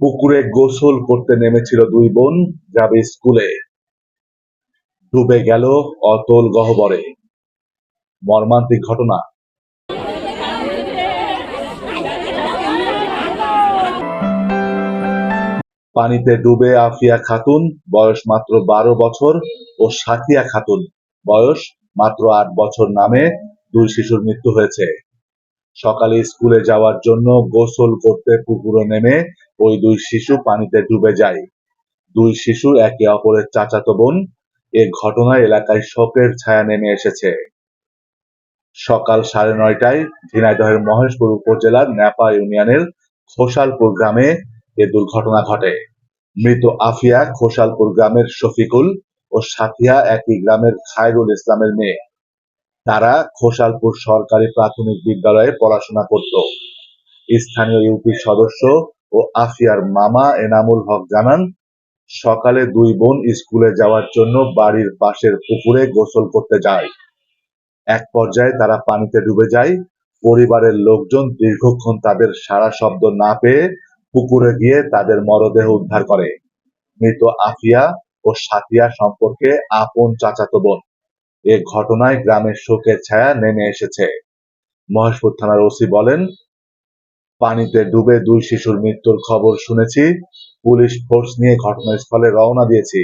পুকুরে গোসল করতে নেমেছিল দুই বোন, যাবে স্কুলে। ডুবে গেল অতল গহ্বরে। মর্মান্তিক ঘটনা। পানিতে ডুবে আফিয়া খাতুন, বয়স মাত্র বারো বছর, ও সাথিয়া খাতুন, বয়স মাত্র আট বছর নামে দুই শিশুর মৃত্যু হয়েছে। সকালে স্কুলে যাওয়ার জন্য গোসল করতে পুকুরে নেমে ওই দুই শিশু পানিতে ডুবে যায়। দুই শিশু একে অপরের চাচাতো বোন। এ ঘটনায় এলাকায় শোকের ছায়া নেমে এসেছে। সকাল সাড়ে নয়টায় ঝিনাইদহের মহেশপুর উপজেলার ন্যাপা ইউনিয়নের খোসালপুর গ্রামে এ দুর্ঘটনা ঘটে। মৃত আফিয়া খোসালপুর গ্রামের শফিকুল ও সাথিয়া একই গ্রামের খায়রুল ইসলামের মেয়ে। তারা খোসালপুর সরকারি প্রাথমিক বিদ্যালয়ে পড়াশোনা করত। স্থানীয় ইউপি সদস্য ও আফিয়ার মামা এনামুল হক জানান, সকালে দুই বোন স্কুলে যাওয়ার জন্য বাড়ির পাশের পুকুরে গোসল করতে যায়। এক পর্যায়ে তারা পানিতে ডুবে যায়। পরিবারের লোকজন দীর্ঘক্ষণ তাদের সারা শব্দ না পেয়ে পুকুরে গিয়ে তাদের মরদেহ উদ্ধার করে। মৃত আফিয়া ও সাথিয়া সম্পর্কে আপন চাচাতো বোন। এ ঘটনায় গ্রামের শোকের ছায়া নেমে এসেছে। মহেশপুর থানার ওসি বলেন পানিতে ডুবে দুই শিশুর মৃত্যুর খবর শুনেছি। পুলিশ ফোর্স নিয়ে ঘটনাস্থলে রওনা দিয়েছি।